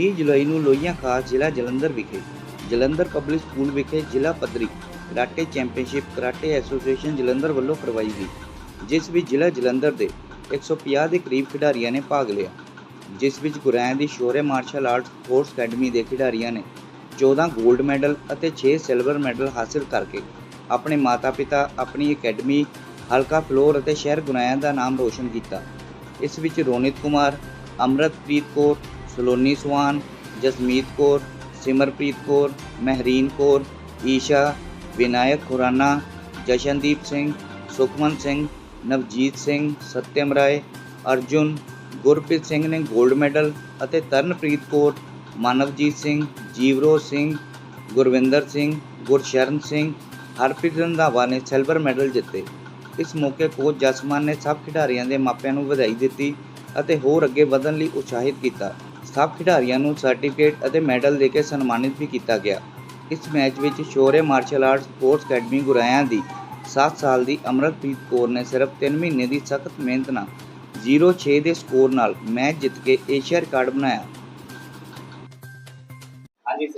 20 ਜੁਲਾਈ ਨੂੰ ਲੋਹੀਆਂ ਖਾਸ ਜ਼ਿਲ੍ਹਾ ਜਲੰਧਰ ਵਿਖੇ, ਜਲੰਧਰ ਪਬਲਿਕ ਸਕੂਲ ਵਿਖੇ ਜ਼ਿਲ੍ਹਾ ਪੱਧਰੀ karate championship karate association Jalandhar ਵੱਲੋਂ ਕਰਵਾਈ ਗਈ, ਜਿਸ ਵਿੱਚ ਜ਼ਿਲ੍ਹਾ ਜਲੰਧਰ ਦੇ 150 ਦੇ ਕਰੀਬ ਖਿਡਾਰੀਆਂ ਨੇ ਭਾਗ ਲਿਆ। ਜਿਸ ਵਿੱਚ ਗੁਰੈਂ ਦੀ Shaurya martial art sports academy ਦੇ ਖਿਡਾਰੀਆਂ ਨੇ 14 골ਡ ਮੈਡਲ ਅਤੇ 6 ਸਿਲਵਰ ਮੈਡਲ ਹਾਸਲ ਕਰਕੇ ਆਪਣੇ ਮਾਤਾ-ਪਿਤਾ, ਆਪਣੀ ਅਕੈਡਮੀ, ਹਲਕਾ ਫਲੋਰ ਅਤੇ ਸ਼ਹਿਰ ਗੁਨਾਇਆ ਦਾ ਨਾਮ ਰੋਸ਼ਨ ਕੀਤਾ। ਇਸ ਵਿੱਚ ਰੋਨਿਤ ਕੁਮਾਰ, ਅਮਰਤਪ੍ਰੀਤ ਕੌਰ ਸਲੋਨੀ ਸਵਾਨ, ਜਸਮੀਤ ਕੌਰ, ਸਿਮਰਪ੍ਰੀਤ ਕੌਰ, ਮਹਿਰੀਨ ਕੌਰ, ਈਸ਼ਾ, ਵਿਨਾਇਕ ਖੁਰਾਨਾ, ਜਸ਼ਨਦੀਪ ਸਿੰਘ, ਸੁਖਮਨ ਸਿੰਘ, ਨਵਜੀਤ ਸਿੰਘ, ਸਤਿਅਮ ਰਾਏ, ਅਰਜੁਨ, ਗੁਰਪ੍ਰੀਤ ਸਿੰਘ ਨੇ 골ਡ ਮੈਡਲ ਅਤੇ ਤਰਨਪ੍ਰੀਤ ਕੌਰ, ਮਾਨਵਜੀਤ ਸਿੰਘ, ਜੀਵਰੋਜ ਸਿੰਘ, ਗੁਰਵਿੰਦਰ ਸਿੰਘ, ਗੁਰਸ਼ਰਨ ਸਿੰਘ, ਹਰਪ੍ਰੀਤ ਰੰਧਾਵਾ ਨੇ ਸਿਲਵਰ ਮੈਡਲ ਜਿੱਤੇ। ਇਸ ਮੌਕੇ ਕੋਚ ਜਸਮਾਨ ਨੇ ਸਭ ਖਿਡਾਰੀਆਂ ਦੇ ਮਾਪਿਆਂ ਨੂੰ ਵਧਾਈ ਦਿੱਤੀ ਅਤੇ ਹੋਰ ਅੱਗੇ ਵਧਣ ਲਈ ਉਤਸ਼ਾਹਿਤ ਕੀਤਾ। ਸਭ ਖਿਡਾਰੀਆਂ ਨੂੰ ਸਰਟੀਫਿਕੇਟ ਅਤੇ ਮੈਡਲ ਦੇ ਕੇ ਸਨਮਾਨਿਤ ਵੀ ਕੀਤਾ ਗਿਆ। ਇਸ ਮੈਚ ਵਿੱਚ Shaurya martial art sports academy Goraya ਦੀ 7 ਸਾਲ ਦੀ ਅਮਰਤਪ੍ਰੀਤ ਕੌਰ ਨੇ ਸਿਰਫ 3 ਮਹੀਨੇ ਦੀ ਸਖਤ ਮਿਹਨਤ ਨਾਲ 0-6 ਦੇ ਸਕੋਰ ਨਾਲ ਮੈਚ ਜਿੱਤ ਕੇ ਏਸ਼ੀਆ ਰਿਕਾਰਡ ਬਣਾਇਆ।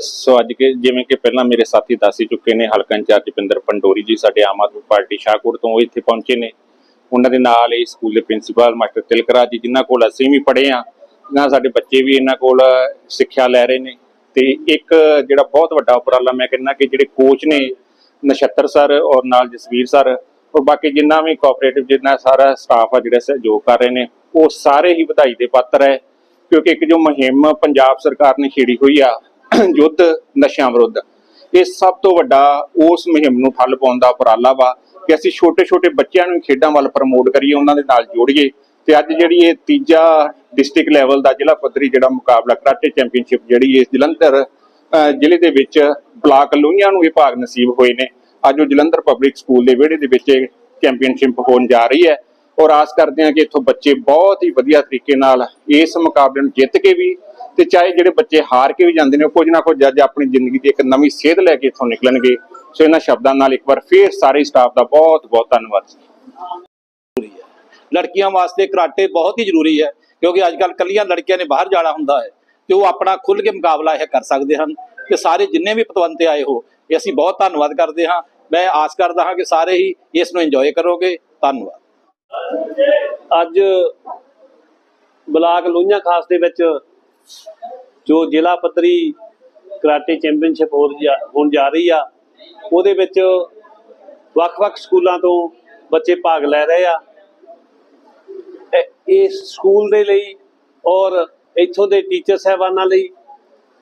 ਸੋ ਅੱਜ ਕੇ ਜਿਵੇਂ ਕਿ ਪਹਿਲਾਂ ਮੇਰੇ ਸਾਥੀ ਦੱਸ ਹੀ ਚੁੱਕੇ ਨੇ, ਹਲਕਾ ਇੰਚਾਰਜ ਪਿੰਦਰ ਪੰਡੋਰੀ ਜੀ, ਸਾਡੇ ਆਮ ਆਦਮੀ ਪਾਰਟੀ ਸ਼ਾਹਕੋਟ ਤੋਂ ਉਹ ਇੱਥੇ ਪਹੁੰਚੇ ਨੇ। ਉਹਨਾਂ ਦੇ ਨਾਲ ਹੀ ਸਕੂਲ ਦੇ ਪ੍ਰਿੰਸੀਪਲ ਮਾਸਟਰ ਤਿਲਕਰਾਜ ਜੀ, ਜਿਨ੍ਹਾਂ ਕੋਲ ਅਸੀਂ ਵੀ ਪੜ੍ਹੇ ਆ ਨਾ ਸਾਡੇ ਬੱਚੇ ਵੀ ਇਹਨਾਂ ਕੋਲ ਸਿੱਖਿਆ ਲੈ ਰਹੇ ਨੇ। ਤੇ ਇੱਕ ਜਿਹੜਾ ਬਹੁਤ ਵੱਡਾ ਉਪਰਾਲਾ ਮੈਂ ਕਹਿੰਦਾ ਕਿ ਜਿਹੜੇ ਕੋਚ ਨੇ ਨਛੱਤਰ ਸਰ ਔਰ ਨਾਲ ਜਸਵੀਰ ਸਰ, ਔਰ ਬਾਕੀ ਜਿੰਨਾ ਵੀ ਕੋਆਪਰੇਟਿਵ ਜਿੰਨਾ ਸਾਰਾ ਸਟਾਫ ਆ ਜਿਹੜਾ ਸਹਿਯੋਗ ਕਰ ਰਹੇ ਨੇ, ਉਹ ਸਾਰੇ ਹੀ ਵਧਾਈ ਦੇ ਪਾਤਰ ਹੈ। ਕਿਉਂਕਿ ਇੱਕ ਜੋ ਮੁਹਿੰਮ ਪੰਜਾਬ ਸਰਕਾਰ ਨੇ ਛੇੜੀ ਹੋਈ ਆ, ਯੁੱਧ ਨਸ਼ਿਆਂ ਵਿਰੁੱਧ, ਇਹ ਸਭ ਤੋਂ ਵੱਡਾ ਉਸ ਮੁਹਿੰਮ ਨੂੰ ਠੱਲ ਪਾਉਣ ਦਾ ਉਪਰਾਲਾ ਵਾ ਕਿ ਅਸੀਂ ਛੋਟੇ ਛੋਟੇ ਬੱਚਿਆਂ ਨੂੰ ਖੇਡਾਂ ਵੱਲ ਪ੍ਰਮੋਟ ਕਰੀਏ, ਉਹਨਾਂ ਦੇ ਨਾਲ ਜੋੜੀਏ। ਤੇ ਅੱਜ ਜਿਹੜੀ ਇਹ ਤੀਜਾ ਡਿਸਟ੍ਰਿਕਟ ਲੈਵਲ ਦਾ ਜ਼ਿਲ੍ਹਾ ਪੱਧਰੀ ਜਿਹੜਾ ਮੁਕਾਬਲਾ ਕਰਾਟੇ ਚੈਂਪੀਅਨਸ਼ਿਪ ਜਿਹੜੀ ਇਸ ਜਲੰਧਰ ਜ਼ਿਲ੍ਹੇ ਦੇ ਵਿੱਚ ਬਲਾਕ ਲੋਹੀਆਂ ਨੂੰ ਇਹ ਭਾਗ ਨਸੀਬ ਹੋਏ ਨੇ। ਅੱਜ ਉਹ ਜਲੰਧਰ ਪਬਲਿਕ ਸਕੂਲ ਦੇ ਵਿਹੜੇ ਦੇ ਵਿੱਚ ਇਹ ਚੈਂਪੀਅਨਸ਼ਿਪ ਹੋਣ ਜਾ ਰਹੀ ਹੈ। ਔਰ ਆਸ ਕਰਦੇ ਹਾਂ ਕਿ ਇੱਥੋਂ ਬੱਚੇ ਬਹੁਤ ਹੀ ਵਧੀਆ ਤਰੀਕੇ ਨਾਲ ਇਸ ਮੁਕਾਬਲੇ ਨੂੰ ਜਿੱਤ ਕੇ ਵੀ ਤੇ ਚਾਹੇ ਜਿਹੜੇ ਬੱਚੇ ਹਾਰ ਕੇ ਵੀ ਜਾਂਦੇ ਨੇ, ਉਹ ਕੁਝ ਨਾ ਕੁਝ ਅੱਜ ਆਪਣੀ ਜ਼ਿੰਦਗੀ ਦੀ ਇੱਕ ਨਵੀਂ ਸੇਧ ਲੈ ਕੇ ਇੱਥੋਂ ਨਿਕਲਣਗੇ। ਸੋ ਇਹਨਾਂ ਸ਼ਬਦਾਂ ਨਾਲ ਇੱਕ ਵਾਰ ਫੇਰ ਸਾਰੇ ਸਟਾਫ ਦਾ ਬਹੁਤ ਬਹੁਤ ਧੰਨਵਾਦ। ਲੜਕੀਆਂ ਵਾਸਤੇ ਕਰਾਟੇ ਬਹੁਤ ਹੀ ਜ਼ਰੂਰੀ ਹੈ, ਕਿਉਂਕਿ ਅੱਜ ਕੱਲ ਕੱਲੀਆਂ ਲੜਕੀਆਂ ਨੇ ਬਾਹਰ ਜਾਣਾ ਹੁੰਦਾ ਹੈ ਤੇ ਉਹ ਆਪਣਾ ਖੁੱਲ ਕੇ ਮੁਕਾਬਲਾ ਇਹ ਕਰ ਸਕਦੇ ਹਨ ਤੇ ਸਾਰੇ ਜਿੰਨੇ ਵੀ ਪਤਵੰਤੇ ਆਏ ਹੋ, ਇਹ ਅਸੀਂ ਬਹੁਤ ਧੰਨਵਾਦ ਕਰਦੇ ਹਾਂ। ਮੈਂ ਆਸ ਕਰਦਾ ਹਾਂ ਕਿ ਸਾਰੇ ਹੀ ਇਸ ਨੂੰ ਇੰਜੋਏ ਕਰੋਗੇ। ਧੰਨਵਾਦ। ਅੱਜ ਬਲਾਕ ਲੋਹੀਆਂ ਖਾਸ ਦੇ ਵਿੱਚ ਜੋ ਜ਼ਿਲ੍ਹਾ ਪੱਧਰੀ ਕਰਾਟੇ ਚੈਂਪੀਅਨਸ਼ਿਪ ਹੋ ਰਹੀ ਹੋਣ ਜਾ ਰਹੀ ਆ, ਉਹਦੇ ਵਿੱਚ ਵੱਖ-ਵੱਖ ਸਕੂਲਾਂ ਤੋਂ ਬੱਚੇ ਭਾਗ ਲੈ ਰਹੇ ਆ। ਇਸ ਸਕੂਲ ਦੇ ਲਈ ਔਰ ਇੱਥੋਂ ਦੇ ਟੀਚਰ ਸਹਿਬਾਨਾਂ ਲਈ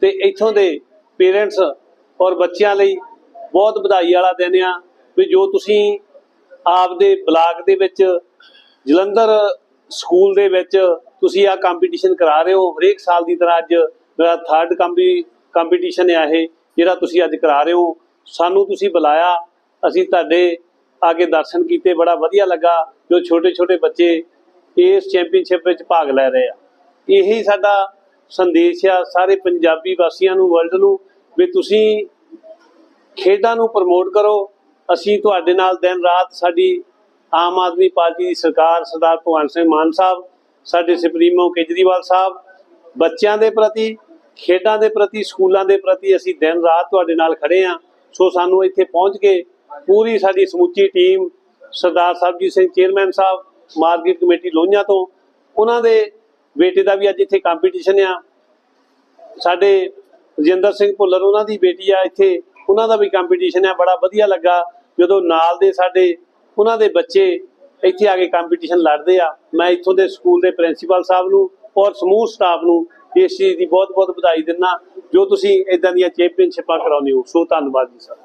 ਤੇ ਇੱਥੋਂ ਦੇ ਪੇਰੈਂਟਸ ਔਰ ਬੱਚਿਆਂ ਲਈ ਬਹੁਤ ਵਧਾਈ ਵਾਲਾ ਦਿਨ ਆ ਵੀ ਜੋ ਤੁਸੀਂ ਆਪਦੇ ਬਲਾਕ ਦੇ ਵਿੱਚ ਜਲੰਧਰ ਸਕੂਲ ਦੇ ਵਿੱਚ ਤੁਸੀਂ ਆ ਕੰਪੀਟੀਸ਼ਨ ਕਰਾ ਰਹੇ ਹੋ। ਹਰੇਕ ਸਾਲ ਦੀ ਤਰ੍ਹਾਂ ਅੱਜ ਮੇਰਾ ਥਰਡ ਕੰਪੀ ਕੰਪੀਟੀਸ਼ਨ ਆ ਇਹ, ਜਿਹੜਾ ਤੁਸੀਂ ਅੱਜ ਕਰਾ ਰਹੇ ਹੋ। ਸਾਨੂੰ ਤੁਸੀਂ ਬੁਲਾਇਆ, ਅਸੀਂ ਤੁਹਾਡੇ ਆ ਕੇ ਦਰਸ਼ਨ ਕੀਤੇ, ਬੜਾ ਵਧੀਆ ਲੱਗਾ। ਜੋ ਛੋਟੇ ਛੋਟੇ ਬੱਚੇ ਇਸ ਚੈਂਪੀਅਨਸ਼ਿਪ ਵਿੱਚ ਭਾਗ ਲੈ ਰਹੇ ਆ। ਇਹੀ ਸਾਡਾ ਸੰਦੇਸ਼ ਆ ਸਾਰੇ ਪੰਜਾਬੀ ਵਾਸੀਆਂ ਨੂੰ ਵਰਲਡ ਨੂੰ, ਵੀ ਤੁਸੀਂ ਖੇਡਾਂ ਨੂੰ ਪ੍ਰਮੋਟ ਕਰੋ। ਅਸੀਂ ਤੁਹਾਡੇ ਨਾਲ ਦਿਨ ਰਾਤ ਸਾਡੀ ਆਮ ਆਦਮੀ ਪਾਰਟੀ ਦੀ ਸਰਕਾਰ, ਸਰਦਾਰ ਭਗਵੰਤ ਸਿੰਘ ਮਾਨ ਸਾਹਿਬ, ਸਾਡੇ ਸੁਪਰੀਮੋ ਕੇਜਰੀਵਾਲ ਸਾਹਿਬ, ਬੱਚਿਆਂ ਦੇ ਪ੍ਰਤੀ, ਖੇਡਾਂ ਦੇ ਪ੍ਰਤੀ, ਸਕੂਲਾਂ ਦੇ ਪ੍ਰਤੀ ਅਸੀਂ ਦਿਨ ਰਾਤ ਤੁਹਾਡੇ ਨਾਲ ਖੜੇ ਆ। ਸੋ ਸਾਨੂੰ ਇੱਥੇ ਪਹੁੰਚ ਕੇ ਪੂਰੀ ਸਾਡੀ ਸਮੁੱਚੀ team Sardar Sarabjit Singh chairman Sahib market committee Lohian ਤੋਂ, ਉਹਨਾਂ ਦੇ ਬੇਟੇ ਦਾ ਵੀ ਅੱਜ ਇੱਥੇ ਕੰਪੀਟੀਸ਼ਨ ਆ। ਸਾਡੇ ਰਜਿੰਦਰ ਸਿੰਘ ਭੁੱਲਰ, ਉਹਨਾਂ ਦੀ ਬੇਟੀ ਆ ਇੱਥੇ, ਉਹਨਾਂ ਦਾ ਵੀ ਕੰਪੀਟੀਸ਼ਨ ਆ, ਬੜਾ ਵਧੀਆ ਲੱਗਾ। ਜਦੋਂ ਨਾਲ ਦੇ ਸਾਡੇ, ਉਹਨਾਂ ਦੇ ਬੱਚੇ ਇੱਥੇ ਆ ਕੇ ਕੰਪੀਟੀਸ਼ਨ ਲੜਦੇ ਆ। ਮੈਂ ਇੱਥੋਂ ਦੇ ਸਕੂਲ ਦੇ ਪ੍ਰਿੰਸੀਪਲ ਸਾਹਿਬ ਨੂੰ ਔਰ ਸਮੂਹ ਸਟਾਫ ਨੂੰ ਇਸ ਚੀਜ਼ ਦੀ ਬਹੁਤ ਬਹੁਤ ਵਧਾਈ ਦਿੰਦਾ। ਜੋ ਤੁਸੀਂ ਇਦਾਂ ਦੀਆਂ ਚੈਂਪੀਅਨਸ਼ਿਪਾਂ ਕਰਾਉਂਦੇ ਹੋ, ਸੋ ਧੰਨਵਾਦ ਜੀ, ਸਰ।